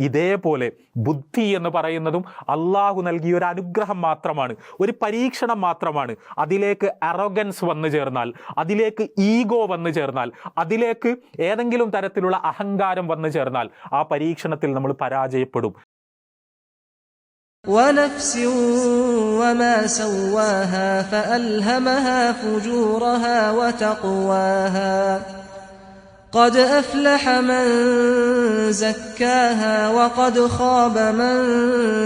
ഇതേപോലെ ബുദ്ധി എന്ന് പറയുന്നതും അള്ളാഹു നൽകിയ ഒരു അനുഗ്രഹം മാത്രമാണ് ഒരു പരീക്ഷണം മാത്രമാണ് അതിലേക്ക് അറോഗൻസ് വന്നു ചേർന്നാൽ അതിലേക്ക് ഈഗോ വന്നു ചേർന്നാൽ അതിലേക്ക് ഏതെങ്കിലും തരത്തിലുള്ള അഹങ്കാരം വന്നു ചേർന്നാൽ ആ പരീക്ഷണത്തിൽ നമ്മൾ പരാജയപ്പെടും ونفس وما سواها فألهمها فجورها وتقواها قد أفلح من زكاها وقد خاب من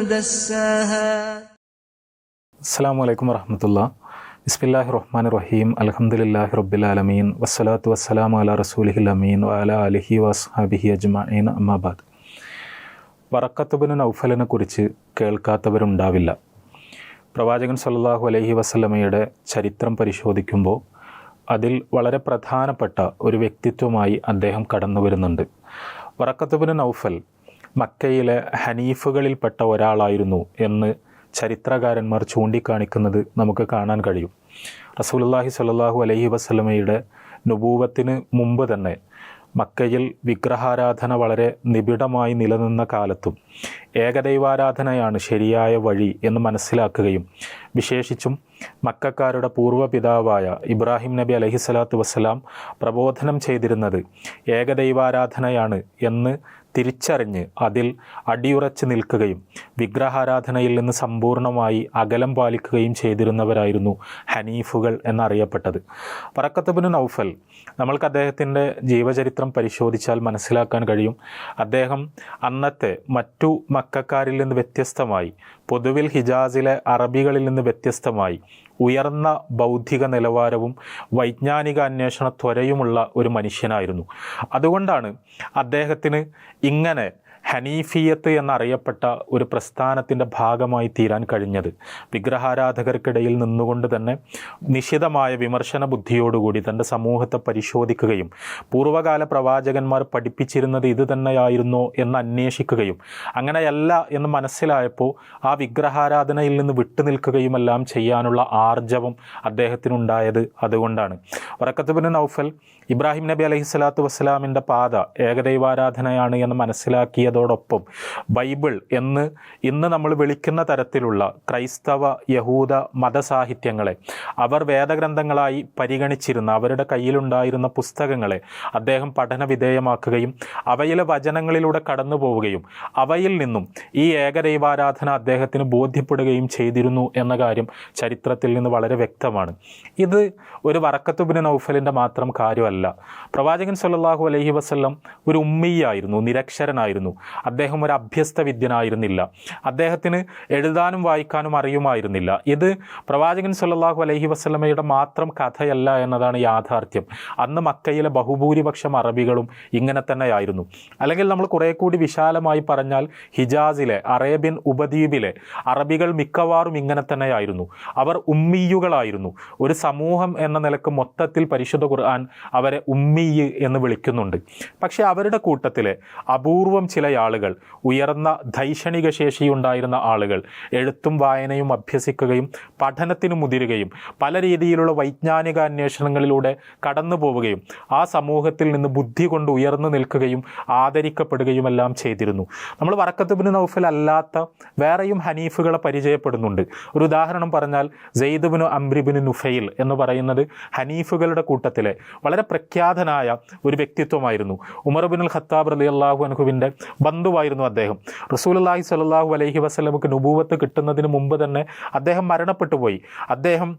دساها അസ്സാം വലൈക്കും വറഹമത്തുള്ള ബിസ്മില്ലാഹി റഹ്മാൻ റഹീം അലഹമുല്ലാഹി റബ്ബിലാലമീൻ വസ്സലാത്തു വസ്സലാം അല റസൂലിഹിൽ അമീൻ വഅല അലിഹി വസ്ഹാബിഹി അജ്മഈൻ അമ്മാബാദ് വറക്കത്തുബിന് നൗഫലിനെ കുറിച്ച് കേൾക്കാത്തവരുണ്ടാവില്ല പ്രവാചകൻ സല്ലല്ലാഹു അലൈഹി വസല്ലമയുടെ ചരിത്രം പരിശോധിക്കുമ്പോൾ അതിൽ വളരെ പ്രധാനപ്പെട്ട ഒരു വ്യക്തിത്വമായി അദ്ദേഹം കടന്നു വരുന്നുണ്ട്. വറക്കത്തുബിന് നൗഫൽ മക്കയിലെ ഹനീഫുകളിൽപ്പെട്ട ഒരാളായിരുന്നു എന്ന് ചരിത്രകാരന്മാർ ചൂണ്ടിക്കാണിക്കുന്നത് നമുക്ക് കാണാൻ കഴിയും. റസൂലുള്ളാഹി സ്വല്ലല്ലാഹു അലൈഹി വസ്ലമയുടെ നുബൂവത്തിന് മുമ്പ് തന്നെ മക്കയിൽ വിഗ്രഹാരാധന വളരെ നിബിഡമായി നിലനിന്ന കാലത്തും ഏകദൈവാരാധനയാണ് ശരിയായ വഴി എന്ന് മനസ്സിലാക്കുകയും വിശേഷിച്ചും മക്കാരുടെ പൂർവപിതാവായ ഇബ്രാഹിം നബി അലഹിസ്വലാത്തു വസ്സലാം പ്രബോധനം ചെയ്തിരുന്നത് ഏകദൈവാരാധനയാണ് എന്ന് തിരിച്ചറിഞ്ഞ് അതിൽ അടിയുറച്ച് നിൽക്കുകയും വിഗ്രഹാരാധനയിൽ നിന്ന് സമ്പൂർണമായി അകലം പാലിക്കുകയും ചെയ്തിരുന്നവരായിരുന്നു ഹനീഫുകൾ എന്നറിയപ്പെട്ടത്. പറക്കത്തബിന് നൗഫൽ നമ്മൾക്ക് അദ്ദേഹത്തിന്റെ ജീവചരിത്രം പരിശോധിച്ചാൽ മനസ്സിലാക്കാൻ കഴിയും. അദ്ദേഹം അന്നത്തെ മറ്റു മക്കാരിൽ നിന്ന് വ്യത്യസ്തമായി പൊതുവിൽ ഹിജാസിലെ അറബികളിൽ നിന്ന് വ്യത്യസ്തമായി ഉയർന്ന ബൗദ്ധിക നിലവാരവും വൈജ്ഞാനിക അന്വേഷണ ത്വരയുമുള്ള ഒരു മനുഷ്യനായിരുന്നു. അതുകൊണ്ടാണ് അദ്ദേഹത്തിന് ഇങ്ങനെ ഹനീഫിയത്ത് എന്നറിയപ്പെട്ട ഒരു പ്രസ്ഥാനത്തിന്റെ ഭാഗമായി തീരാൻ കഴിഞ്ഞത്. വിഗ്രഹാരാധകർക്കിടയിൽ നിന്നുകൊണ്ട് തന്നെ നിശിതമായ വിമർശന ബുദ്ധിയോടുകൂടി തന്റെ സമൂഹത്തെ പരിശോധിക്കുകയും പൂർവകാല പ്രവാചകന്മാർ പഠിപ്പിച്ചിരുന്നത് ഇത് തന്നെയായിരുന്നോ എന്ന് അന്വേഷിക്കുകയും അങ്ങനെയല്ല എന്ന് മനസ്സിലായപ്പോൾ ആ വിഗ്രഹാരാധനയിൽ നിന്ന് വിട്ടുനിൽക്കുകയുമെല്ലാം ചെയ്യാനുള്ള ആർജവം അദ്ദേഹത്തിനുണ്ടായത് അതുകൊണ്ടാണ്. വറക്കത്തുബിന് നൗഫൽ ഇബ്രാഹിം നബി അലൈഹി സ്വലാത്തു വസ്സലാമിന്റെ പാത ഏകദൈവാരാധനയാണ് എന്ന് മനസ്സിലാക്കിയതോടൊപ്പം ബൈബിൾ എന്ന് ഇന്ന് നമ്മൾ വിളിക്കുന്ന തരത്തിലുള്ള ക്രൈസ്തവ യഹൂദ മതസാഹിത്യങ്ങളെ അവർ വേദഗ്രന്ഥങ്ങളായി പരിഗണിച്ചിരുന്ന അവരുടെ കയ്യിലുണ്ടായിരുന്ന പുസ്തകങ്ങളെ അദ്ദേഹം പഠന വിധേയമാക്കുകയും അവയിലെ വചനങ്ങളിലൂടെ കടന്നു പോവുകയും അവയിൽ നിന്നും ഈ ഏകദൈവാരാധന അദ്ദേഹത്തിന് ബോധ്യപ്പെടുകയും ചെയ്തിരുന്നു എന്ന കാര്യം ചരിത്രത്തിൽ നിന്ന് വളരെ വ്യക്തമാണ്. ഇത് ഒരു വറക്കത്തുബിന് നൗഫലിന്റെ മാത്രം കാര്യമല്ല. പ്രവാചകൻ സല്ലാഹു അലൈഹി വസ്ല്ലം ഒരു ഉമ്മിയായിരുന്നു നിരക്ഷരനായിരുന്നു. അദ്ദേഹം ഒരു അഭ്യസ്ത വിദ്യനായിരുന്നില്ല അദ്ദേഹത്തിന് എഴുതാനും വായിക്കാനും അറിയുമായിരുന്നില്ല. ഇത് പ്രവാചകൻ സല്ലാഹു അലൈഹി വസ്ലമയുടെ മാത്രം കഥയല്ല എന്നതാണ് യാഥാർത്ഥ്യം. അന്ന് മക്കയിലെ ബഹുഭൂരിപക്ഷം അറബികളും ഇങ്ങനെ തന്നെയായിരുന്നു. അല്ലെങ്കിൽ നമ്മൾ കുറേ കൂടി വിശാലമായി പറഞ്ഞാൽ ഹിജാസിലെ അറേബ്യൻ ഉപദ്വീപിലെ അറബികൾ മിക്കവാറും ഇങ്ങനെ തന്നെയായിരുന്നു. അവർ ഉമ്മിയുകളായിരുന്നു. ഒരു സമൂഹം എന്ന നിലയ്ക്ക് മൊത്തത്തിൽ പരിശുദ്ധ ഖുർആൻ അവരെ ഉമ്മിയ് എന്ന് വിളിക്കുന്നുണ്ട്. പക്ഷെ അവരുടെ കൂട്ടത്തിൽ അപൂർവം ചില ആളുകൾ ഉയർന്ന ധൈഷണിക ശേഷിയുണ്ടായിരുന്ന ആളുകൾ എഴുത്തും വായനയും അഭ്യസിക്കുകയും പഠനത്തിന് മുതിരുകയും പല രീതിയിലുള്ള വൈജ്ഞാനിക അന്വേഷണങ്ങളിലൂടെ കടന്നു പോവുകയും ആ സമൂഹത്തിൽ നിന്ന് ബുദ്ധി കൊണ്ട് ഉയർന്നു നിൽക്കുകയും ആദരിക്കപ്പെടുകയുമെല്ലാം ചെയ്തിരുന്നു. നമ്മൾ വറക്കത്തുബിന് നൗഫൽ അല്ലാത്ത വേറെയും ഹനീഫുകളെ പരിചയപ്പെടുന്നുണ്ട്. ഒരു ഉദാഹരണം പറഞ്ഞാൽ ജെയ്ദുബിന് അംബ്രിബിന് നുഫൈൽ എന്ന് പറയുന്നത് ഹനീഫുകളുടെ കൂട്ടത്തിലെ വളരെ പ്രഖ്യാതനായ ഒരു വ്യക്തിത്വമായിരുന്നു. ഉമർ ബിൻ ഖത്താബ് അലി അള്ളാഹു അനഹുവിന്റെ ബന്ധുവായിരുന്നു അദ്ദേഹം. റസൂലുള്ളാഹി സലാഹു അലൈഹി വസ്ലമുക്ക് നുബൂവത്ത് കിട്ടുന്നതിന് മുമ്പ് തന്നെ അദ്ദേഹം മരണപ്പെട്ടു പോയി അദ്ദേഹം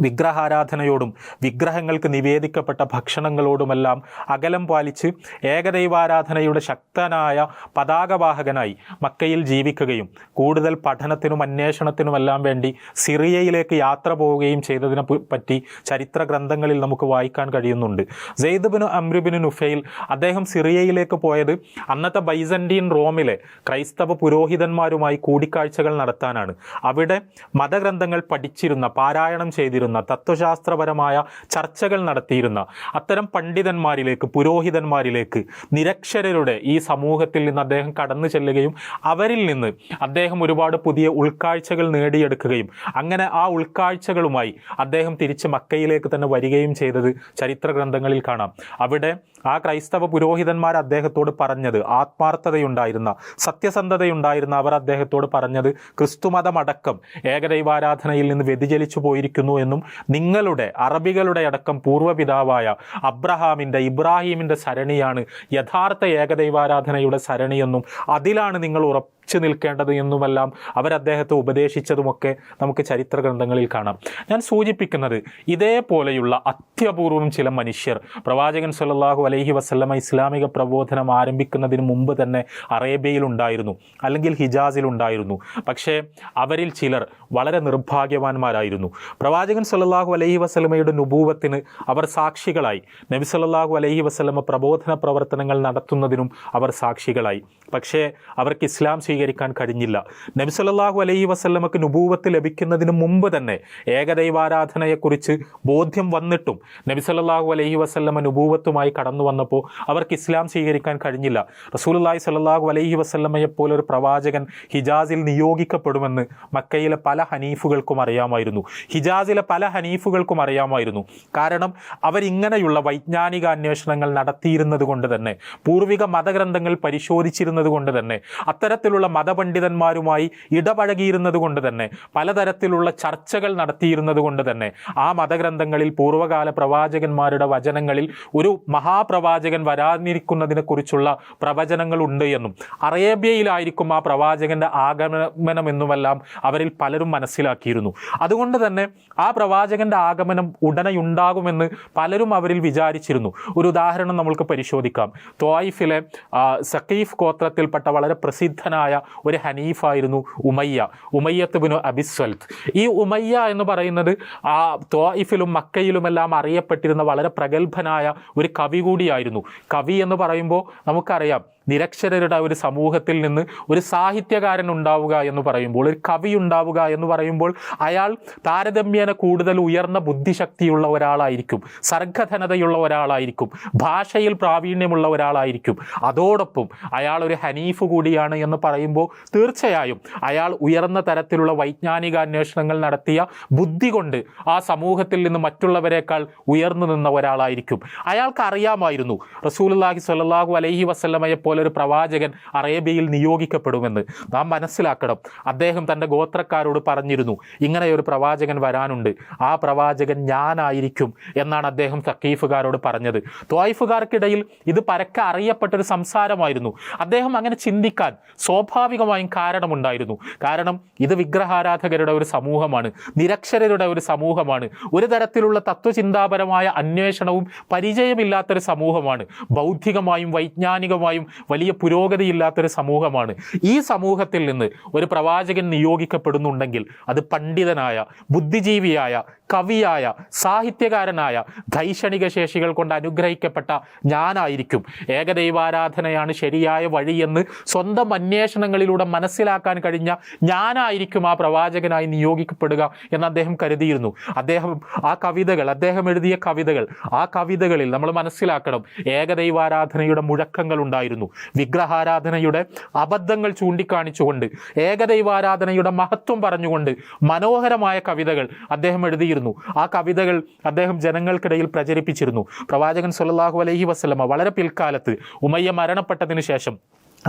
വിഗ്രഹാരാധനയോടും വിഗ്രഹങ്ങൾക്ക് നിവേദിക്കപ്പെട്ട ഭക്ഷണങ്ങളോടുമെല്ലാം അകലം പാലിച്ച് ഏകദൈവാരാധനയുടെ ശക്തനായ പതാകവാഹകനായി മക്കയിൽ ജീവിക്കുകയും കൂടുതൽ പഠനത്തിനും അന്വേഷണത്തിനുമെല്ലാം വേണ്ടി സിറിയയിലേക്ക് യാത്ര പോവുകയും ചെയ്തതിനെ പറ്റി ചരിത്ര ഗ്രന്ഥങ്ങളിൽ നമുക്ക് വായിക്കാൻ കഴിയുന്നുണ്ട്. ജെയ്ദബിന് അമ്രുബിന് നുഫയിൽ അദ്ദേഹം സിറിയയിലേക്ക് പോയത് അന്നത്തെ ബൈസന്റീൻ റോമിലെ ക്രൈസ്തവ പുരോഹിതന്മാരുമായി കൂടിക്കാഴ്ചകൾ നടത്താനാണ്. അവിടെ മതഗ്രന്ഥങ്ങൾ പഠിച്ചിരുന്ന പാരായണം ചെയ്തിരുന്ന ചെയ്തിരുന്ന തത്വശാസ്ത്രപരമായ ചർച്ചകൾ നടത്തിയിരുന്ന അത്തരം പണ്ഡിതന്മാരിലേക്ക് പുരോഹിതന്മാരിലേക്ക് നിരക്ഷരരുടെ ഈ സമൂഹത്തിൽ നിന്ന് അദ്ദേഹം കടന്നു ചെല്ലുകയും അവരിൽ നിന്ന് അദ്ദേഹം ഒരുപാട് പുതിയ ഉൾക്കാഴ്ചകൾ നേടിയെടുക്കുകയും അങ്ങനെ ആ ഉൾക്കാഴ്ചകളുമായി അദ്ദേഹം തിരിച്ച് മക്കയിലേക്ക് തന്നെ വരികയും ചെയ്തത് ചരിത്ര ഗ്രന്ഥങ്ങളിൽ കാണാം. അവിടെ ആ ക്രൈസ്തവ പുരോഹിതന്മാർ അദ്ദേഹത്തോട് പറഞ്ഞത് ആത്മാർത്ഥതയുണ്ടായിരുന്ന സത്യസന്ധതയുണ്ടായിരുന്ന അവർ അദ്ദേഹത്തോട് പറഞ്ഞത് ക്രിസ്തുമതമടക്കം ഏകദൈവാരാധനയിൽ നിന്ന് വ്യതിചലിച്ചു പോയിരിക്കുന്നു എന്നും നിങ്ങളുടെ അറബികളുടെ അടക്കം പൂർവപിതാവായ അബ്രഹാമിന്റെ ഇബ്രാഹീമിന്റെ സരണിയാണ് യഥാർത്ഥ ഏകദൈവാരാധനയുടെ സരണിയെന്നും അതിലാണ് നിങ്ങൾ ഉറപ്പ് ഉറച്ചു നിൽക്കേണ്ടത് എന്നുമെല്ലാം അവർ അദ്ദേഹത്തെ ഉപദേശിച്ചതുമൊക്കെ നമുക്ക് ചരിത്ര ഗ്രന്ഥങ്ങളിൽ കാണാം. ഞാൻ സൂചിപ്പിക്കുന്നത് ഇതേപോലെയുള്ള അത്യപൂർവം ചില മനുഷ്യർ പ്രവാചകൻ സല്ലാഹു അലൈഹി വസല്ലമ ഇസ്ലാമിക പ്രബോധനം ആരംഭിക്കുന്നതിന് മുമ്പ് തന്നെ അറേബ്യയിൽ ഉണ്ടായിരുന്നു അല്ലെങ്കിൽ ഹിജാസിൽ ഉണ്ടായിരുന്നു. പക്ഷേ അവരിൽ ചിലർ വളരെ നിർഭാഗ്യവാന്മാരായിരുന്നു. പ്രവാചകൻ സല്ലാഹു അലൈഹി വസ്ലമയുടെ നുപൂവത്തിന് അവർ സാക്ഷികളായി. നബി സല്ലാഹു അലൈഹി വസ്ലമ പ്രബോധന പ്രവർത്തനങ്ങൾ നടത്തുന്നതിനും അവർ സാക്ഷികളായി. പക്ഷേ അവർക്ക് ഇസ്ലാം സ്വീകരിക്കാൻ കഴിഞ്ഞില്ല. നബി അലൈ വസല്ലമക്ക് നുപൂവത്ത് ലഭിക്കുന്നതിന് മുമ്പ് തന്നെ ഏകദൈവാരാധനയെക്കുറിച്ച് ബോധ്യം വന്നിട്ടും നബി സല്ലല്ലാഹു അലൈഹി വസല്ലമ നുപൂവത്തുമായി കടന്നു വന്നപ്പോൾ അവർക്ക് ഇസ്ലാം സ്വീകരിക്കാൻ കഴിഞ്ഞില്ല. റസൂലുള്ളാഹി സല്ലല്ലാഹു അലൈഹി വസല്ലമയെ പോലൊരു പ്രവാചകൻ ഹിജാസിൽ നിയോഗിക്കപ്പെടുമെന്ന് മക്കയിലെ പല ഹനീഫുകൾക്കും അറിയാമായിരുന്നു. ഹിജാസിലെ പല ഹനീഫുകൾക്കും അറിയാമായിരുന്നു. കാരണം അവരിങ്ങനെയുള്ള വൈജ്ഞാനിക അന്വേഷണങ്ങൾ നടത്തിയിരുന്നത് കൊണ്ട് തന്നെ പൂർവിക മതഗ്രന്ഥങ്ങൾ പരിശോധിച്ചിരുന്നത് കൊണ്ട് തന്നെ അത്തരത്തിലുള്ള മതപണ്ഡിതന്മാരുമായി ഇടപഴകിയിരുന്നത് കൊണ്ട് തന്നെ പലതരത്തിലുള്ള ചർച്ചകൾ നടത്തിയിരുന്നത് കൊണ്ട് തന്നെ ആ മതഗ്രന്ഥങ്ങളിൽ പൂർവകാല പ്രവാചകന്മാരുടെ വചനങ്ങളിൽ ഒരു മഹാപ്രവാചകൻ വരാനിരിക്കുന്നതിനെ കുറിച്ചുള്ള പ്രവചനങ്ങൾ ഉണ്ട് എന്നും അറേബ്യയിലായിരിക്കും ആ പ്രവാചകന്റെ ആഗമനം എന്നുമെല്ലാം അവരിൽ പലരും മനസ്സിലാക്കിയിരുന്നു. അതുകൊണ്ട് തന്നെ ആ പ്രവാചകന്റെ ആഗമനം ഉടനെയുണ്ടാകുമെന്ന് പലരും അവരിൽ വിചാരിച്ചിരുന്നു. ഒരു ഉദാഹരണം നമുക്ക് പരിശോധിക്കാം. ത്വായിഫിലെ സഖീഫ് സക്കീഫ് ഗോത്രത്തിൽപ്പെട്ട വളരെ പ്രസിദ്ധനായ ഒരു ഹനീഫായിരുന്നു ഉമയ്യ ഉമയ്യത്ത് ബിനു അബിസ്വൽത്ത് ഈ ഉമയ്യ എന്ന് പറയുന്നത് ആ തോയിഫിലും മക്കയിലുമെല്ലാം അറിയപ്പെട്ടിരുന്ന വളരെ പ്രഗത്ഭനായ ഒരു കവി കൂടിയായിരുന്നു. കവി എന്ന് പറയുമ്പോൾ നമുക്കറിയാം നിരക്ഷരരുടെ ഒരു സമൂഹത്തിൽ നിന്ന് ഒരു സാഹിത്യകാരൻ ഉണ്ടാവുക എന്ന് പറയുമ്പോൾ ഒരു കവി ഉണ്ടാവുക എന്ന് പറയുമ്പോൾ അയാൾ താരതമ്യേന കൂടുതൽ ഉയർന്ന ബുദ്ധിശക്തിയുള്ള ഒരാളായിരിക്കും സർഗധനതയുള്ള ഒരാളായിരിക്കും ഭാഷയിൽ പ്രാവീണ്യമുള്ള ഒരാളായിരിക്കും. അതോടൊപ്പം അയാൾ ഒരു ഹനീഫ് കൂടിയാണ് എന്ന് പറയുമ്പോൾ തീർച്ചയായും അയാൾ ഉയർന്ന തരത്തിലുള്ള വൈജ്ഞാനിക അന്വേഷണങ്ങൾ നടത്തിയ ബുദ്ധി കൊണ്ട് ആ സമൂഹത്തിൽ നിന്ന് മറ്റുള്ളവരെക്കാൾ ഉയർന്നു നിന്ന ഒരാളായിരിക്കും. അയാൾക്ക് അറിയാമായിരുന്നു റസൂലുള്ളാഹി സ്വല്ലല്ലാഹു അലൈഹി വസല്ലമയെ പോലെ ഒരു പ്രവാചകൻ അറേബ്യയിൽ നിയോഗിക്കപ്പെടുമെന്ന് നാം മനസ്സിലാക്കണം. അദ്ദേഹം തന്റെ ഗോത്രക്കാരോട് പറഞ്ഞിരുന്നു ഇങ്ങനെ ഒരു പ്രവാചകൻ വരാനുണ്ട്. ആ പ്രവാചകൻ ഞാനായിരിക്കും എന്നാണ് അദ്ദേഹം സക്കീഫുകാരോട് പറഞ്ഞത്. ത്വായിഫുകാർക്കിടയിൽ ഇത് പരക്കെ അറിയപ്പെട്ടൊരു സംസാരമായിരുന്നു. അദ്ദേഹം അങ്ങനെ ചിന്തിക്കാൻ സ്വാഭാവികമായും കാരണമുണ്ടായിരുന്നു. കാരണം ഇത് വിഗ്രഹാരാധകരുടെ ഒരു സമൂഹമാണ് നിരക്ഷരരുടെ ഒരു സമൂഹമാണ് ഒരു തരത്തിലുള്ള തത്വചിന്താപരമായ അന്വേഷണവും പരിചയമില്ലാത്തൊരു സമൂഹമാണ് ബൗദ്ധികമായും വൈജ്ഞാനികമായും വലിയ പുരോഗതിയില്ലാത്തൊരു സമൂഹമാണ്. ഈ സമൂഹത്തിൽ നിന്ന് ഒരു പ്രവാചകൻ നിയോഗിക്കപ്പെടുന്നുണ്ടെങ്കിൽ അത് പണ്ഡിതനായ ബുദ്ധിജീവിയായ കവിയായ സാഹിത്യകാരനായ ധൈഷണിക ശേഷികൾ കൊണ്ട് അനുഗ്രഹിക്കപ്പെട്ട ഞാനായിരിക്കും. ഏകദൈവാരാധനയാണ് ശരിയായ വഴിയെന്ന് സ്വന്തം അന്വേഷണങ്ങളിലൂടെ മനസ്സിലാക്കാൻ കഴിഞ്ഞ ഞാനായിരിക്കും ആ പ്രവാചകനായി നിയോഗിക്കപ്പെടുക എന്ന് അദ്ദേഹം കരുതിയിരുന്നു. അദ്ദേഹം ആ കവിതകൾ അദ്ദേഹം എഴുതിയ കവിതകൾ ആ കവിതകളിൽ നമ്മൾ മനസ്സിലാക്കണം ഏകദൈവാരാധനയുടെ മുഴക്കങ്ങൾ ഉണ്ടായിരുന്നു. വിഗ്രഹാരാധനയുടെ അബദ്ധങ്ങൾ ചൂണ്ടിക്കാണിച്ചുകൊണ്ട് ഏകദൈവാരാധനയുടെ മഹത്വം പറഞ്ഞുകൊണ്ട് മനോഹരമായ കവിതകൾ അദ്ദേഹം എഴുതിയിരുന്നു. ആ കവിതകൾ അദ്ദേഹം ജനങ്ങൾക്കിടയിൽ പ്രചരിപ്പിച്ചിരുന്നു. പ്രവാചകൻ സുല്ലാഹു അലഹി വസ്ലമ വളരെ പിൽക്കാലത്ത് ഉമയ്യ മരണപ്പെട്ടതിന് ശേഷം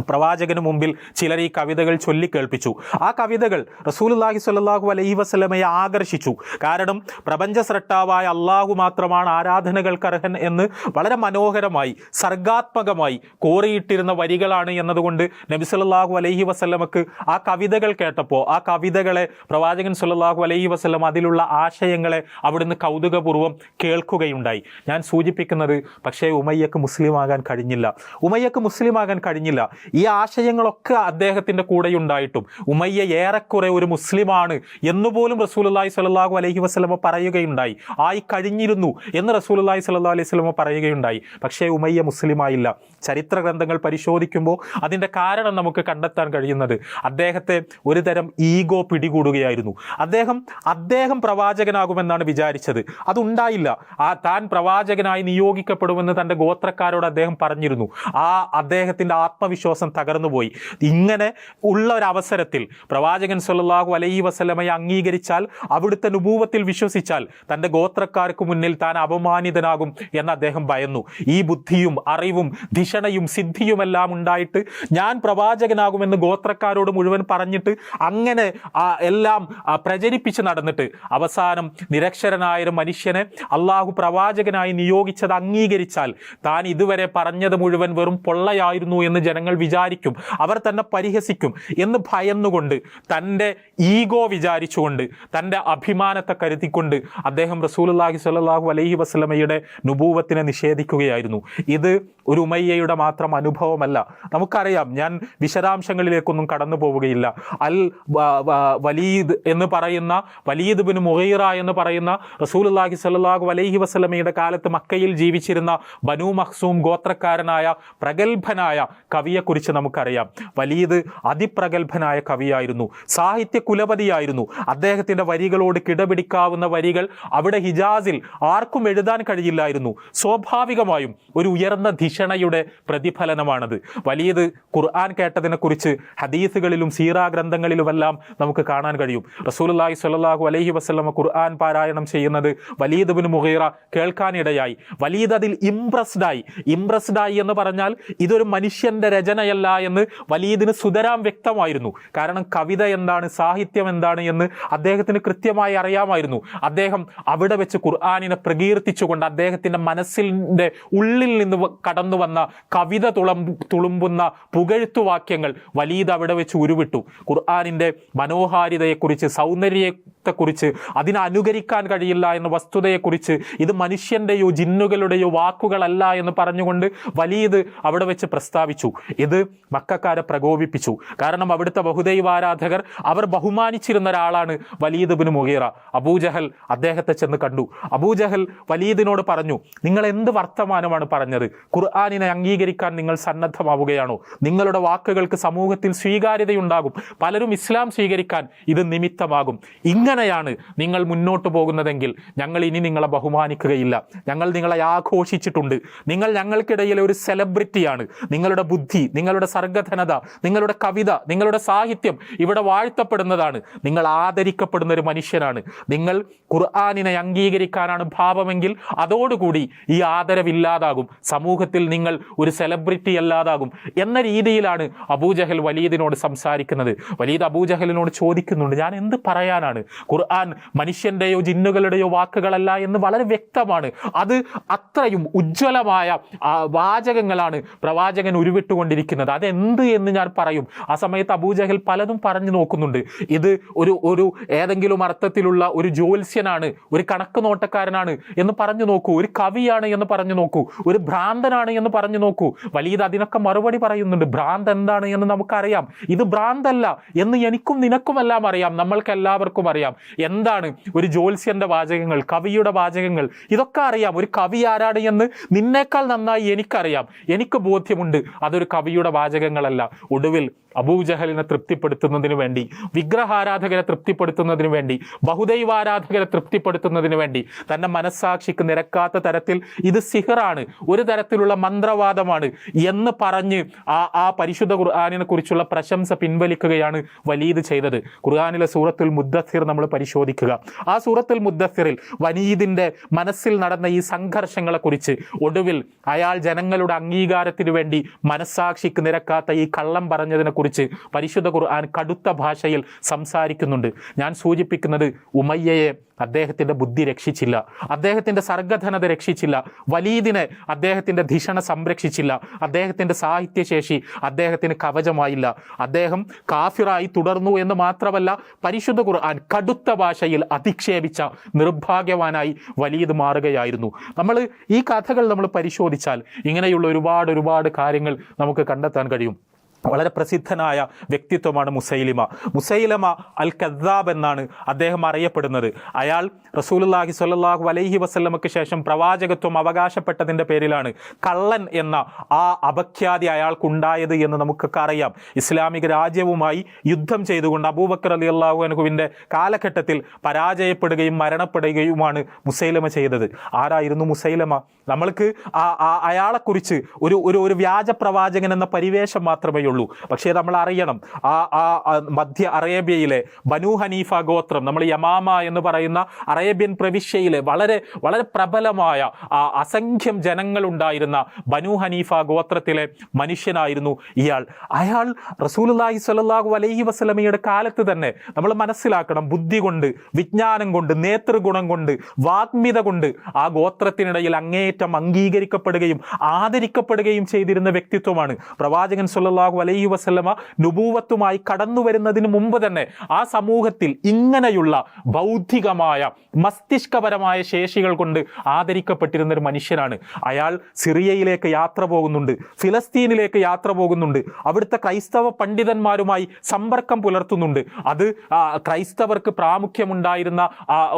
പ്രവാചകന് മുമ്പിൽ ചിലർ ഈ കവിതകൾ ചൊല്ലിക്കേൾപ്പിച്ചു ആ കവിതകൾ റസൂലുള്ളാഹി സ്വല്ലാഹു അലൈഹി വസ്ലമയെ ആകർഷിച്ചു. കാരണം പ്രപഞ്ച സ്രട്ടാവായ അള്ളാഹു മാത്രമാണ് ആരാധനകൾക്ക് അർഹൻ എന്ന് വളരെ മനോഹരമായി സർഗാത്മകമായി കോറിയിട്ടിരുന്ന വരികളാണ് എന്നതുകൊണ്ട് നബി സല്ലാഹു അലൈഹി വസ്ലമക്ക് ആ കവിതകൾ കേട്ടപ്പോൾ ആ കവിതകളെ പ്രവാചകൻ സുല്ലാഹു അലൈഹി വസ്ലം അതിലുള്ള ആശയങ്ങളെ അവിടുന്ന് കൗതുകപൂർവം കേൾക്കുകയുണ്ടായി. ഞാൻ സൂചിപ്പിക്കുന്നത് പക്ഷേ ഉമയ്യക്ക് മുസ്ലിമാകാൻ കഴിഞ്ഞില്ല. ഉമയ്യക്ക് മുസ്ലിമാകാൻ കഴിഞ്ഞില്ല. ഈ ആശയങ്ങളൊക്കെ അദ്ദേഹത്തിന്റെ കൂടെയുണ്ടായിട്ടും. ഉമയ്യ ഏറെക്കുറെ ഒരു മുസ്ലിമാണ് എന്നുപോലും റസൂലുള്ളാഹി സ്വല്ലല്ലാഹു അലൈഹി വസ്ലമ പറയുകയുണ്ടായി. ആയി കഴിഞ്ഞിരുന്നു എന്ന് റസൂലുള്ളാഹി സ്വല്ലല്ലാഹു അലൈഹി സ്വലമ പറയുകയുണ്ടായി. പക്ഷേ ഉമയ്യ മുസ്ലിമായില്ല. ചരിത്ര ഗ്രന്ഥങ്ങൾ പരിശോധിക്കുമ്പോൾ അതിന്റെ കാരണം നമുക്ക് കണ്ടെത്താൻ കഴിയുന്നത് അദ്ദേഹത്തെ ഒരു തരം ഈഗോ പിടികൂടുകയായിരുന്നു. അദ്ദേഹം അദ്ദേഹം പ്രവാചകനാകുമെന്നാണ് വിചാരിച്ചത്. അതുണ്ടായില്ല. ആ താൻ പ്രവാചകനായി നിയോഗിക്കപ്പെടുമെന്ന് തന്റെ ഗോത്രക്കാരോട് അദ്ദേഹം പറഞ്ഞിരുന്നു. ആ അദ്ദേഹത്തിന്റെ ആത്മവിശ്വാസം തകർന്നുപോയി. ഇങ്ങനെ ഉള്ള ഒരു അവസരത്തിൽ പ്രവാചകൻ സല്ലല്ലാഹു അലൈഹി വസല്ലമയെ അംഗീകരിച്ചാൽ അവിടുത്തെ നുപൂവത്തിൽ വിശ്വസിച്ചാൽ തന്റെ ഗോത്രക്കാർക്ക് മുന്നിൽ താൻ അപമാനിതനാകും എന്ന് അദ്ദേഹം ഭയന്നു. ഈ ബുദ്ധിയും അറിവും ധിഷണയും സിദ്ധിയുമെല്ലാം ഉണ്ടായിട്ട് ഞാൻ പ്രവാചകനാകുമെന്ന് ഗോത്രക്കാരോട് മുഴുവൻ പറഞ്ഞിട്ട് അങ്ങനെ എല്ലാം പ്രചരിപ്പിച്ച് നടന്നിട്ട് അവസാനം നിരക്ഷരനായ ഒരു മനുഷ്യനെ അള്ളാഹു പ്രവാചകനായി നിയോഗിച്ചത് അംഗീകരിച്ചാൽ താൻ ഇതുവരെ പറഞ്ഞത് മുഴുവൻ വെറും പൊള്ളയായിരുന്നു എന്ന് ജനങ്ങൾ വിചാരിക്കും. അവർ തന്നെ പരിഹസിക്കും എന്ന് ഭയന്നുകൊണ്ട് തന്റെ ഈഗോ വിചാരിച്ചുകൊണ്ട് തന്റെ അഭിമാനത്തെ കരുതിക്കൊണ്ട് അദ്ദേഹം റസൂലുള്ളാഹി സ്വല്ലല്ലാഹു അലൈഹി വസ്ലമയുടെ നുപൂവത്തിനെ നിഷേധിക്കുകയായിരുന്നു. ഇത് ഒരു ഉമയ്യയുടെ മാത്രം അനുഭവമല്ല. നമുക്കറിയാം ഞാൻ വിശദാംശങ്ങളിലേക്കൊന്നും കടന്നു പോവുകയില്ല. അൽ വലീദ് എന്ന് പറയുന്ന വലീദ് ബിൻ മുഹീറ എന്ന് പറയുന്ന റസൂലുള്ളാഹി സ്വല്ലല്ലാഹു അലൈഹി വസ്ലമയുടെ കാലത്ത് മക്കയിൽ ജീവിച്ചിരുന്ന ബനു മഹ്സൂം ഗോത്രക്കാരനായ പ്രഗത്ഭനായ കവിയെക്കുറിച്ച് നമുക്കറിയാം. വലീദ് അതിപ്രഗത്ഭനായ കവിയായിരുന്നു. സാഹിത്യ കുലപതിയായിരുന്നു. അദ്ദേഹത്തിന്റെ വരികളോട് കിടപിടിക്കാവുന്ന വരികൾ അവിടെ ഹിജാസിൽ ആർക്കും എഴുതാൻ കഴിയില്ലായിരുന്നു. സ്വാഭാവികമായും ഒരു ഉയർന്ന ധിഷണയുടെ പ്രതിഫലനമാണത്. വലീദ് ഖുർആൻ കേട്ടതിനെക്കുറിച്ച് ഹദീസുകളിലും സീറാ ഗ്രന്ഥങ്ങളിലുമെല്ലാം നമുക്ക് കാണാൻ കഴിയും. റസൂലുള്ളാഹി സ്വല്ലല്ലാഹു അലൈഹി വസ്ലമ ഖുർആൻ പാരായണം ചെയ്യുന്നത് വലീദ് ബിൻ മുഹീറ കേൾക്കാനിടയായി. വലീദ് അതിൽ ഇംപ്രസ്ഡായി ഇംപ്രസ്ഡായി എന്ന് പറഞ്ഞാൽ ഇതൊരു മനുഷ്യന്റെ രചനയല്ല എന്ന് വലീദിന് സുതരാം വ്യക്തമായിരുന്നു. കാരണം കവിത എന്താണ് സാഹിത്യം എന്താണ് എന്ന് അദ്ദേഹത്തിന് കൃത്യമായി അറിയാമായിരുന്നു. അദ്ദേഹം അവിടെ വെച്ച് ഖുർആാനിനെ പ്രകീർത്തിച്ചുകൊണ്ട് അദ്ദേഹത്തിന്റെ മനസ്സിന്റെ ഉള്ളിൽ നിന്ന് കടന്നു വന്ന കവിത തുളം തുളുമ്പുന്ന പുകഴ്ത്തുവാക്യങ്ങൾ വലീദ് അവിടെ വെച്ച് ഉരുവിട്ടു. ഖുർആാനിന്റെ മനോഹാരിതയെക്കുറിച്ച് സൗന്ദര്യത്തെക്കുറിച്ച് അതിനെ അനുകരിക്കാൻ കഴിയില്ല എന്ന വസ്തുതയെക്കുറിച്ച് ഇത് മനുഷ്യന്റെയോ ജിന്നുകളുടെയോ വാക്കുകളല്ല എന്ന് പറഞ്ഞുകൊണ്ട് വലീദ് അവിടെ വെച്ച് പ്രസ്താവിച്ചു. ഇത് മക്കാരെ പ്രകോപിപ്പിച്ചു. കാരണം അവിടുത്തെ ബഹുദൈവ ആരാധകർ അവർ ബഹുമാനിച്ചിരുന്ന ഒരാളാണ് വലീദ് ബിൻ മുഹീറ അബൂജഹൽ അദ്ദേഹത്തെ ചെന്ന് കണ്ടു. അബൂജഹൽ വലീദിനോട് പറഞ്ഞു നിങ്ങൾ എന്ത് വർത്തമാനമാണ് പറഞ്ഞത്? ഖുർആാനിനെ അംഗീകരിക്കാൻ നിങ്ങൾ സന്നദ്ധമാവുകയാണോ? നിങ്ങളുടെ വാക്കുകൾക്ക് സമൂഹത്തിൽ സ്വീകാര്യതയുണ്ടാകും. പലരും ഇസ്ലാം സ്വീകരിക്കാൻ ഇത് നിമിത്തമാകും. ഇങ്ങനെയാണ് നിങ്ങൾ മുന്നോട്ട് പോകുന്നതെങ്കിൽ ഞങ്ങൾ ഇനി നിങ്ങളെ ബഹുമാനിക്കുകയില്ല. ഞങ്ങൾ നിങ്ങളെ ആഘോഷിച്ചിട്ടുണ്ട്. നിങ്ങൾ ഞങ്ങൾക്കിടയിലെ ഒരു സെലിബ്രിറ്റിയാണ് നിങ്ങളുടെ ബുദ്ധി നിങ്ങളുടെ സർഗധനത നിങ്ങളുടെ കവിത നിങ്ങളുടെ സാഹിത്യം ഇവിടെ വാഴ്ത്തപ്പെടുന്നതാണ്. നിങ്ങൾ ആദരിക്കപ്പെടുന്ന ഒരു മനുഷ്യനാണ്. നിങ്ങൾ ഖുർആാനിനെ അംഗീകരിക്കാനാണ് ഭാവമെങ്കിൽ അതോടുകൂടി ഈ ആദരവില്ലാതാകും. സമൂഹത്തിൽ നിങ്ങൾ ഒരു സെലിബ്രിറ്റി അല്ലാതാകും എന്ന രീതിയിലാണ് അബൂജഹൽ വലീദിനോട് സംസാരിക്കുന്നത്. വലീദ് അബൂജഹലിനോട് ചോദിക്കുന്നുണ്ട് ഞാൻ എന്ത് പറയാനാണ്? ഖുർആൻ മനുഷ്യന്റെയോ ജിന്നുകളുടെയോ വാക്കുകളല്ല എന്ന് വളരെ വ്യക്തമാണ്. അത് അത്രയും ഉജ്ജ്വലമായ വാചകങ്ങളാണ് പ്രവാചകൻ ഉരുവിട്ടുകൊണ്ടിരിക്കുന്നത്. അതെന്ത് എന്ന് ഞാൻ പറയും. ആ സമയത്ത് അബൂജഹൽ പലതും പറഞ്ഞു നോക്കുന്നുണ്ട്. ഇത് ഒരു ഒരു ഏതെങ്കിലും അർത്ഥത്തിലുള്ള ഒരു ജ്യോത്സ്യനാണ് ഒരു കണക്ക് നോട്ടക്കാരനാണ് എന്ന് പറഞ്ഞു നോക്കൂ. ഒരു കവിയാണ് എന്ന് പറഞ്ഞു നോക്കൂ. ഒരു ഭ്രാന്തനാണ് എന്ന് പറഞ്ഞു നോക്കൂ. വലീദ് അതിനൊക്കെ മറുപടി പറയുന്നുണ്ട്. ഭ്രാന്ത് എന്താണ് എന്ന് നമുക്കറിയാം. ഇത് ഭ്രാന്തല്ല എന്ന് എനിക്കും നിനക്കുമെല്ലാം അറിയാം. നമ്മൾക്ക് എല്ലാവർക്കും അറിയാം. എന്താണ് ഒരു ജ്യോത്സ്യന്റെ വാചകങ്ങൾ കവിയുടെ വാചകങ്ങൾ? ഇതൊക്കെ അറിയാം. ഒരു കവി ആരാണ് എന്ന് നിന്നേക്കാൾ നന്നായി എനിക്കറിയാം. എനിക്ക് ബോധ്യമുണ്ട്. അതൊരു കവിയുടെ വാചകങ്ങളല്ല. ഒടുവിൽ അബൂജഹലിനെ തൃപ്തിപ്പെടുത്തുന്നതിന് വേണ്ടി വിഗ്രഹാരാധകരെ തൃപ്തിപ്പെടുത്തുന്നതിന് വേണ്ടി ബഹുദൈവാരാധകരെ തൃപ്തിപ്പെടുത്തുന്നതിന് വേണ്ടി തന്റെ മനസ്സാക്ഷിക്ക് നിരക്കാത്ത തരത്തിൽ ഇത് സിഹറാണ് ഒരു തരത്തിലുള്ള മന്ത്രവാദമാണ് എന്ന് പറഞ്ഞ് ആ ആ പരിശുദ്ധ ഖുർആാനിനെ കുറിച്ചുള്ള പ്രശംസ പിൻവലിക്കുകയാണ് വലീദ് ചെയ്തത്. ഖുർആാനിലെ സൂറത്തുൽ മുദ്ദസിർ നമ്മൾ പരിശോധിക്കുക. ആ സൂറത്തുൽ മുദ്ദസിറിൽ വലീദിന്റെ മനസ്സിൽ നടന്ന ഈ സംഘർഷങ്ങളെ കുറിച്ച് ഒടുവിൽ അയാൾ ജനങ്ങളുടെ അംഗീകാരത്തിന് വേണ്ടി മനസ്സാക്ഷിക്ക് നിരക്കാത്ത ഈ കള്ളം പറഞ്ഞതിനെ കുറിച്ച് പരിശുദ്ധ ഖുർആൻ കടുത്ത ഭാഷയിൽ സംസാരിക്കുന്നുണ്ട്. ഞാൻ സൂചിപ്പിക്കുന്നത് ഉമയ്യയെ അദ്ദേഹത്തിന്റെ ബുദ്ധി രക്ഷിച്ചില്ല. അദ്ദേഹത്തിന്റെ സർഗധനത രക്ഷിച്ചില്ല. വലീദിനെ അദ്ദേഹത്തിന്റെ ധിഷണ സംരക്ഷിച്ചില്ല. അദ്ദേഹത്തിന്റെ സാഹിത്യശേഷി അദ്ദേഹത്തിന് കവചമായില്ല. അദ്ദേഹം കാഫിറായി തുടർന്നു എന്ന് മാത്രമല്ല പരിശുദ്ധ ഖുർആൻ കടുത്ത ഭാഷയിൽ അധിക്ഷേപിച്ച നിർഭാഗ്യവാനായി വലീദ് മാറുകയായിരുന്നു. നമ്മൾ ഈ കഥകൾ നമ്മൾ പരിശോധിച്ചാൽ ഇങ്ങനെയുള്ള ഒരുപാട് ഒരുപാട് കാര്യങ്ങൾ നമുക്ക് കണ്ടെത്താൻ കഴിയും. വളരെ പ്രസിദ്ധനായ വ്യക്തിത്വമാണ് മുസൈലിമ. മുസൈലമ അൽ കദ്ദാബ് എന്നാണ് അദ്ദേഹം അറിയപ്പെടുന്നത്. അയാൾ റസൂലുല്ലാഹി സ്വല്ലാഹു അലൈഹി വസ്ലമക്ക് ശേഷം പ്രവാചകത്വം അവകാശപ്പെട്ടതിന്റെ പേരിലാണ് കള്ളൻ എന്ന ആ അപഖ്യാതി അയാൾക്കുണ്ടായത് എന്ന് നമുക്കൊക്കെ അറിയാം. ഇസ്ലാമിക രാജ്യവുമായി യുദ്ധം ചെയ്തുകൊണ്ട് അബൂബക്കർ അലി അള്ളാഹു അനുഹുവിന്റെ കാലഘട്ടത്തിൽ പരാജയപ്പെടുകയും മരണപ്പെടുകയുമാണ് മുസൈലമ ചെയ്തത്. ആരായിരുന്നു മുസൈലമ? നമ്മൾക്ക് അയാളെക്കുറിച്ച് ഒരു ഒരു ഒരു വ്യാജ പ്രവാചകൻ എന്ന പരിവേഷം മാത്രമേ ഉള്ളൂ. പക്ഷേ നമ്മൾ അറിയണം ആ ആ മധ്യ അറേബ്യയിലെ ബനു ഹനീഫ ഗോത്രം നമ്മൾ യമാമ എന്ന് പറയുന്ന അറേബ്യൻ പ്രവിശ്യയിലെ വളരെ വളരെ പ്രബലമായ ആ അസംഖ്യം ജനങ്ങളുണ്ടായിരുന്ന ബനു ഹനീഫ ഗോത്രത്തിലെ മനുഷ്യനായിരുന്നു ഇയാൾ. അയാൾ റസൂലുള്ളാഹി സ്വല്ലല്ലാഹു അലൈഹി വസല്ലമയുടെ കാലത്ത് തന്നെ നമ്മൾ മനസ്സിലാക്കണം ബുദ്ധി കൊണ്ട് വിജ്ഞാനം കൊണ്ട് നേതൃഗുണം കൊണ്ട് വാഗ്മിത കൊണ്ട് ആ ഗോത്രത്തിനിടയിൽ അങ്ങേയറ്റം അംഗീകരിക്കപ്പെടുകയും ആദരിക്കപ്പെടുകയും ചെയ്തിരുന്ന വ്യക്തിത്വമാണ്. പ്രവാചകൻ സുല്ലാഹു അലൈഹി വസ്ലമ നുപൂവത്തുമായി കടന്നു വരുന്നതിന് മുമ്പ് തന്നെ ആ സമൂഹത്തിൽ ഇങ്ങനെയുള്ള ബൗദ്ധികമായ മസ്തിഷ്കപരമായ ശേഷികൾ കൊണ്ട് ആദരിക്കപ്പെട്ടിരുന്ന ഒരു മനുഷ്യനാണ്. അയാൾ സിറിയയിലേക്ക് യാത്ര പോകുന്നുണ്ട് ഫിലസ്തീനിലേക്ക് യാത്ര പോകുന്നുണ്ട് അവിടുത്തെ ക്രൈസ്തവ പണ്ഡിതന്മാരുമായി സമ്പർക്കം പുലർത്തുന്നുണ്ട്. അത് ക്രൈസ്തവർക്ക് പ്രാമുഖ്യമുണ്ടായിരുന്ന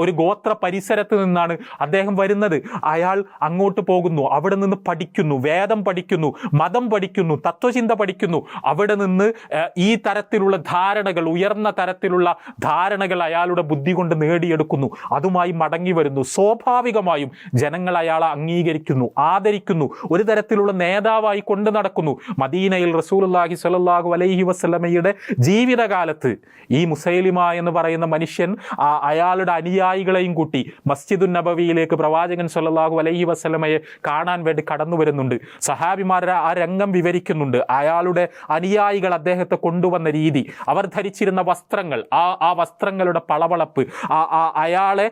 ഒരു ഗോത്ര പരിസരത്ത് നിന്നാണ് അദ്ദേഹം വരുന്നത്. അയാൾ അങ്ങോട്ട് പോകുന്നു. അവിടെ നിന്ന് പഠിക്കുന്നു. വേദം പഠിക്കുന്നു. മതം പഠിക്കുന്നു. തത്വചിന്ത പഠിക്കുന്നു. അവിടെ നിന്ന് ഈ തരത്തിലുള്ള ധാരണകൾ ഉയർന്ന തരത്തിലുള്ള ധാരണകൾ അയാളുടെ ബുദ്ധി കൊണ്ട് നേടിയെടുക്കുന്നു. അതുമായി മടങ്ങി വരുന്നു. സ്വാഭാവികമായും ജനങ്ങൾ അയാളെ അംഗീകരിക്കുന്നു ആദരിക്കുന്നു. ഒരു തരത്തിലുള്ള നേതാവായി കൊണ്ടു നടക്കുന്നു. മദീനയിൽ റസൂലുള്ളാഹി സ്വല്ലല്ലാഹു അലൈഹി വസ്ലമയുടെ ജീവിതകാലത്ത് ഈ മുസൈലിമ എന്ന് പറയുന്ന മനുഷ്യൻ അയാളുടെ അനുയായികളെയും കൂട്ടി മസ്ജിദുൻ നബവിയിലേക്ക് പ്രവാചകൻ സ്വല്ലല്ലാഹു അലൈഹി വസല്ലമയെ കാണാൻ വേണ്ടി കടന്നു വരുന്നുണ്ട്. സഹാബിമാരുടെ ആ രംഗം വിവരിക്കുന്നുണ്ട്. അയാളുടെ അനുയായികൾ അദ്ദേഹത്തെ കൊണ്ടുവന്ന രീതി. അവർ ധരിച്ചിരുന്ന വസ്ത്രങ്ങൾ ആ ആ വസ്ത്രങ്ങളുടെ പളവളപ്പ് അയാളെ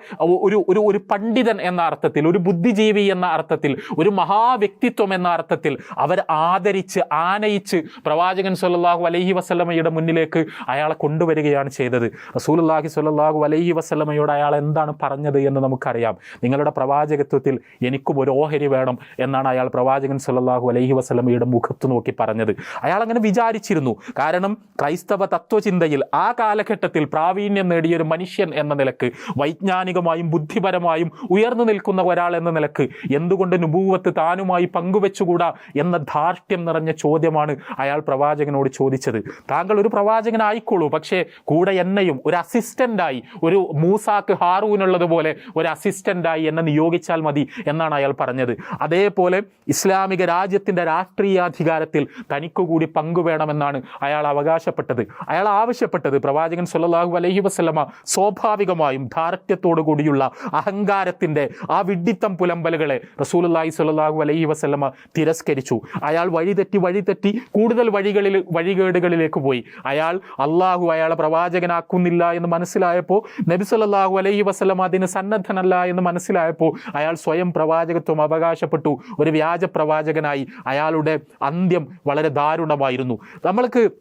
ഒരു ഒരു ഒരു പണ്ഡിതൻ എന്ന അർത്ഥത്തിൽ ഒരു ബുദ്ധിജീവി എന്ന അർത്ഥത്തിൽ ഒരു മഹാവ്യക്തിത്വം എന്ന അർത്ഥത്തിൽ അവർ ആദരിച്ച് ആനയിച്ച് പ്രവാചകൻ സുല്ലാഹു അലൈഹി വസ്ലമയുടെ മുന്നിലേക്ക് അയാളെ കൊണ്ടുവരികയാണ് ചെയ്തത്. റസൂലുള്ളാഹി സുല്ലാഹു അലൈഹി വസ്ലമയോട് അയാൾ എന്താണ് പറഞ്ഞത് എന്ന് നമുക്കറിയാം. നിങ്ങളുടെ പ്രവാചകത്വത്തിൽ എനിക്കും ഒരു ഓഹരി വേണം എന്നാണ് അയാൾ പ്രവാചകൻ സല്ലാഹു അലൈഹി വസല്ലമയുടെ മുഖത്ത് നോക്കി പറഞ്ഞത്. അയാൾ അങ്ങനെ വിചാരിച്ചിരുന്നു. കാരണം ക്രൈസ്തവ തത്വചിന്തയിൽ ആ കാലഘട്ടത്തിൽ പ്രാവീണ്യം നേടിയ ഒരു മനുഷ്യൻ എന്ന നിലയ്ക്ക് വൈജ്ഞാനികമായും ബുദ്ധിപരമായും ഉയർന്നു നിൽക്കുന്ന ഒരാൾ എന്ന നിലയ്ക്ക് എന്തുകൊണ്ട് നുപൂവത്ത് താനുമായി പങ്കുവെച്ചുകൂടാ എന്ന ധാർഷ്ട്യം നിറഞ്ഞ ചോദ്യമാണ് അയാൾ പ്രവാചകനോട് ചോദിച്ചത്. താങ്കൾ ഒരു പ്രവാചകനായിക്കോളൂ പക്ഷേ കൂടെ എന്നെയും ഒരു അസിസ്റ്റന്റായി ഒരു മൂസാക്ക് ഹാറൂനുള്ളതുപോലെ ഒരു അസിസ്റ്റന്റായി എന്നെ നിയോഗിച്ചാൽ മതി എന്നാണ് അയാൾ പറഞ്ഞത്. അതേപോലെ ഇസ്ലാമിക രാജ്യത്തിന്റെ രാഷ്ട്രീയാധികാരത്തിൽ തനിക്കു കൂടി പങ്കുവേണമെന്നാണ് അയാൾ അവകാശപ്പെട്ടത്. അയാൾ ആവശ്യപ്പെട്ടത് പ്രവാചകൻ സുല്ലാഹു അലഹി വസ്ലമ സ്വാഭാവികമായും ധാർഢ്യത്തോടു കൂടിയുള്ള അഹങ്കാരത്തിന്റെ ആ വിഡ്ഢിത്തം പുലമ്പലുകളെ റസൂലുള്ളാഹി സ്വല്ലല്ലാഹു അലഹി വസ്ലമ തിരസ്കരിച്ചു. അയാൾ വഴിതെറ്റി വഴിതെറ്റി കൂടുതൽ വഴികളിൽ വഴികേടുകളിലേക്ക് പോയി. അയാൾ അള്ളാഹു അയാളെ പ്രവാചകനാക്കുന്നില്ല എന്ന് മനസ്സിലായപ്പോൾ നബി സല്ലല്ലാഹു അലൈഹി വസ്ലം അതിന് സന്നദ്ധനല്ല എന്ന് മനസ്സിലായപ്പോൾ അയാൾ സ്വയം പ്രവാചകത്വം അവകാശപ്പെട്ടു. ഒരു വ്യാജ പ്രവാചകനായി അയാളുടെ അന്ത്യം വളരെ ദാരുണമായിരുന്നു. നമ്മൾക്ക്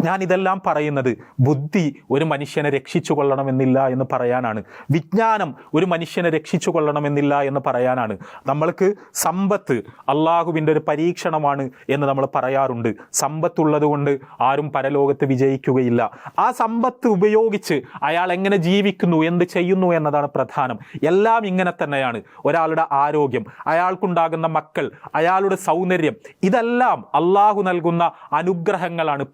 ഞാൻ ഇതെല്ലാം പറയുന്നത് ബുദ്ധി ഒരു മനുഷ്യനെ രക്ഷിച്ചു കൊള്ളണമെന്നില്ല എന്ന് പറയാനാണ്. വിജ്ഞാനം ഒരു മനുഷ്യനെ രക്ഷിച്ചു കൊള്ളണമെന്നില്ല എന്ന് പറയാനാണ്. നമ്മൾക്ക് സമ്പത്ത് അള്ളാഹുവിന്റെ ഒരു പരീക്ഷണമാണ് എന്ന് നമ്മൾ പറയാറുണ്ട്. സമ്പത്തുള്ളത് കൊണ്ട് ആരും പരലോകത്ത് വിജയിക്കുകയില്ല. ആ സമ്പത്ത് ഉപയോഗിച്ച് അയാൾ എങ്ങനെ ജീവിക്കുന്നു എന്ത് ചെയ്യുന്നു എന്നതാണ് പ്രധാനം. എല്ലാം ഇങ്ങനെ തന്നെയാണ്. ഒരാളുടെ ആരോഗ്യം അയാൾക്കുണ്ടാകുന്ന മക്കൾ അയാളുടെ സൗന്ദര്യം ഇതെല്ലാം അള്ളാഹു നൽകുന്ന അനുഗ്രഹങ്ങളാണ്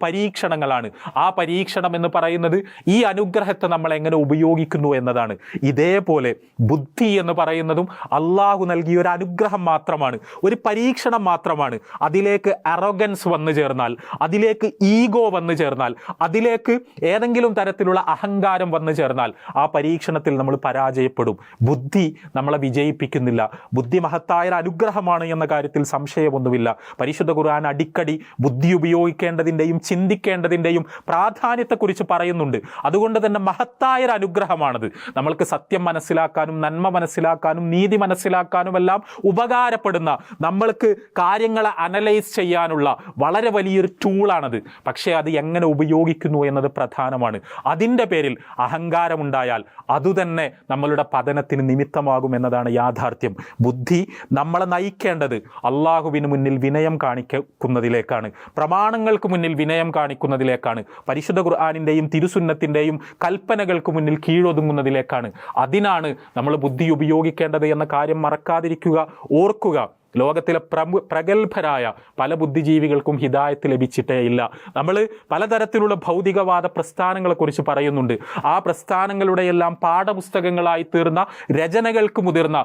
പരീക്ഷണങ്ങളാണ്. ആ പരീക്ഷണം എന്ന് പറയുന്നത് ഈ അനുഗ്രഹത്തെ നമ്മൾ എങ്ങനെ ഉപയോഗിക്കുന്നു എന്നതാണ്. ഇതേപോലെ ബുദ്ധി എന്ന് പറയുന്നതും അള്ളാഹു നൽകിയ ഒരു അനുഗ്രഹം മാത്രമാണ്. ഒരു പരീക്ഷണം മാത്രമാണ്. അതിലേക്ക് അറോഗൻസ് വന്നു ചേർന്നാൽ അതിലേക്ക് ഈഗോ വന്നു ചേർന്നാൽ അതിലേക്ക് ഏതെങ്കിലും തരത്തിലുള്ള അഹങ്കാരം വന്നു ചേർന്നാൽ ആ പരീക്ഷണത്തിൽ നമ്മൾ പരാജയപ്പെടും. ബുദ്ധി നമ്മളെ വിജയിപ്പിക്കുന്നില്ല. ബുദ്ധി മഹത്തായ അനുഗ്രഹമാണ് എന്ന കാര്യത്തിൽ സംശയമൊന്നുമില്ല. പരിശുദ്ധ ഖുർആൻ അടിക്കടി ബുദ്ധി ഉപയോഗിക്കേണ്ടതിന്റെയും ചിന്തിക്കേണ്ട ഉപയോഗിക്കേണ്ടതിന്റെയും പ്രാധാന്യത്തെക്കുറിച്ച് പറയുന്നുണ്ട്. അതുകൊണ്ട് തന്നെ മഹത്തായ ഒരു അനുഗ്രഹമാണത് നമ്മൾക്ക് സത്യം മനസ്സിലാക്കാനും നന്മ മനസ്സിലാക്കാനും നീതി മനസ്സിലാക്കാനും എല്ലാം ഉപകാരപ്പെടുന്ന നമ്മൾക്ക് കാര്യങ്ങളെ അനലൈസ് ചെയ്യാനുള്ള വളരെ വലിയൊരു ടൂളാണത്. പക്ഷേ അത് എങ്ങനെ ഉപയോഗിക്കുന്നു എന്നത് പ്രധാനമാണ്. അതിന്റെ പേരിൽ അഹങ്കാരമുണ്ടായാൽ അതുതന്നെ നമ്മളുടെ പതനത്തിന് നിമിത്തമാകും എന്നതാണ് യാഥാർത്ഥ്യം. ബുദ്ധി നമ്മളെ നയിക്കേണ്ടത് അള്ളാഹുവിന് മുന്നിൽ വിനയം കാണിക്കുന്നതിലേക്കാണ് പ്രമാണങ്ങൾക്ക് മുന്നിൽ വിനയം കാണിക്കുന്നതിലേക്കാണ് പരിശുദ്ധ ഖുർആാനിന്റെയും തിരുസുന്നത്തിന്റെയും കൽപ്പനകൾക്ക് മുന്നിൽ കീഴൊതുങ്ങുന്നതിലേക്കാണ്. അതിനാണ് നമ്മൾ ബുദ്ധി ഉപയോഗിക്കേണ്ടത് എന്ന കാര്യം മറക്കാതിരിക്കുക ഓർക്കുക. ലോകത്തിലെ പ്രമു പ്രഗത്ഭരായ പല ബുദ്ധിജീവികൾക്കും ഹിദായത്ത് ലഭിച്ചിട്ടേ ഇല്ല. നമ്മൾ പലതരത്തിലുള്ള ഭൗതികവാദ പ്രസ്ഥാനങ്ങളെക്കുറിച്ച് പറയുന്നുണ്ട്. ആ പ്രസ്ഥാനങ്ങളുടെ എല്ലാം പാഠപുസ്തകങ്ങളായി തീർന്ന രചനകൾക്ക് മുതിർന്ന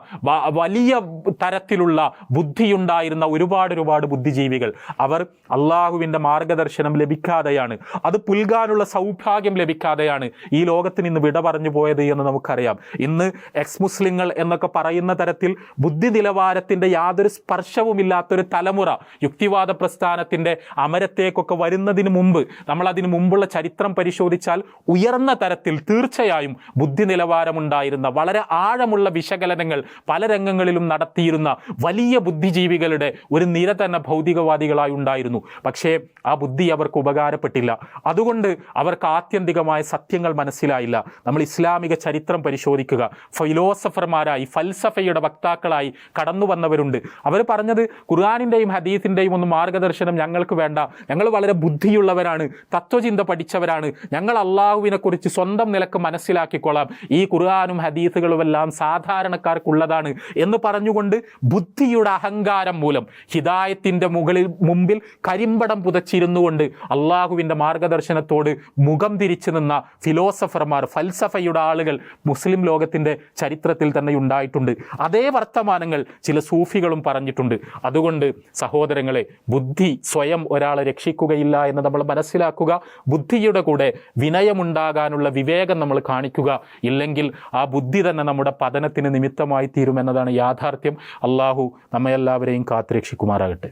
വലിയ തരത്തിലുള്ള ബുദ്ധിയുണ്ടായിരുന്ന ഒരുപാട് ഒരുപാട് ബുദ്ധിജീവികൾ. അവർ അള്ളാഹുവിന്റെ മാർഗദർശനം ലഭിക്കാതെയാണ് അത് പുൽകാനുള്ള സൗഭാഗ്യം ലഭിക്കാതെയാണ് ഈ ലോകത്തിന് ഇന്ന് വിട പറഞ്ഞു പോയത് എന്ന് നമുക്കറിയാം. ഇന്ന് എക്സ് മുസ്ലിങ്ങൾ എന്നൊക്കെ പറയുന്ന തരത്തിൽ ബുദ്ധി നിലവാരത്തിന്റെ യാതൊരു സ്പർശവുമില്ലാത്തൊരു തലമുറ യുക്തിവാദ പ്രസ്ഥാനത്തിന്റെ അമരത്തേക്കൊക്കെ വരുന്നതിന് മുമ്പ് നമ്മൾ അതിന് മുമ്പുള്ള ചരിത്രം പരിശോധിച്ചാൽ ഉയർന്ന തരത്തിൽ തീർച്ചയായും ബുദ്ധി നിലവാരമുണ്ടായിരുന്ന വളരെ ആഴമുള്ള വിശകലനങ്ങൾ പല രംഗങ്ങളിലും നടത്തിയിരുന്ന വലിയ ബുദ്ധിജീവികളുടെ ഒരു നിര തന്നെ ഭൗതികവാദികളായി ഉണ്ടായിരുന്നു. പക്ഷേ ആ ബുദ്ധി അവർക്ക് ഉപകാരപ്പെട്ടില്ല. അതുകൊണ്ട് അവർക്ക് ആത്യന്തികമായ സത്യങ്ങൾ മനസ്സിലായില്ല. നമ്മൾ ഇസ്ലാമിക ചരിത്രം പരിശോധിക്കുക. ഫിലോസഫർമാരായി ഫൽസഫയുടെ വക്താക്കളായി കടന്നു വന്നവരുണ്ട് അവർ പറഞ്ഞത് ഖുർആാനിന്റെയും ഹദീസിന്റെയും ഒന്നും മാർഗദർശനം ഞങ്ങൾക്ക് വേണ്ട. ഞങ്ങൾ വളരെ ബുദ്ധിയുള്ളവരാണ് തത്വചിന്ത പഠിച്ചവരാണ്. ഞങ്ങൾ അള്ളാഹുവിനെക്കുറിച്ച് സ്വന്തം നിലയ്ക്ക് മനസ്സിലാക്കിക്കൊള്ളാം. ഈ ഖുർആാനും ഹദീസുകളുമെല്ലാം സാധാരണക്കാർക്കുള്ളതാണ് എന്ന് പറഞ്ഞുകൊണ്ട് ബുദ്ധിയുടെ അഹങ്കാരം മൂലം ഹിദായത്തിന്റെ മുകളിൽ മുമ്പിൽ കരിമ്പടം പുതച്ചിരുന്നുകൊണ്ട് അള്ളാഹുവിന്റെ മാർഗദർശനത്തോട് മുഖം തിരിച്ചു നിന്ന ഫിലോസഫർമാർ ഫൽസഫയുടെ ആളുകൾ മുസ്ലിം ലോകത്തിന്റെ ചരിത്രത്തിൽ തന്നെ ഉണ്ടായിട്ടുണ്ട്. അതേ വർത്തമാനങ്ങൾ ചില സൂഫികളും പറഞ്ഞിട്ടുണ്ട്. അതുകൊണ്ട് സഹോദരങ്ങളെ ബുദ്ധി സ്വയം ഒരാളെ രക്ഷിക്കുകയില്ല എന്ന് നമ്മൾ മനസ്സിലാക്കുക ബുദ്ധിയുടെ കൂടെ വിനയമുണ്ടാകാനുള്ള വിവേകം നമ്മൾ കാണിക്കുക. ഇല്ലെങ്കിൽ ആ ബുദ്ധി തന്നെ നമ്മുടെ പതനത്തിന് നിമിത്തമായി തീരുമെന്നതാണ് യാഥാർത്ഥ്യം. അള്ളാഹു നമ്മെല്ലാവരെയും കാത്തുരക്ഷിക്കുമാറാകട്ടെ.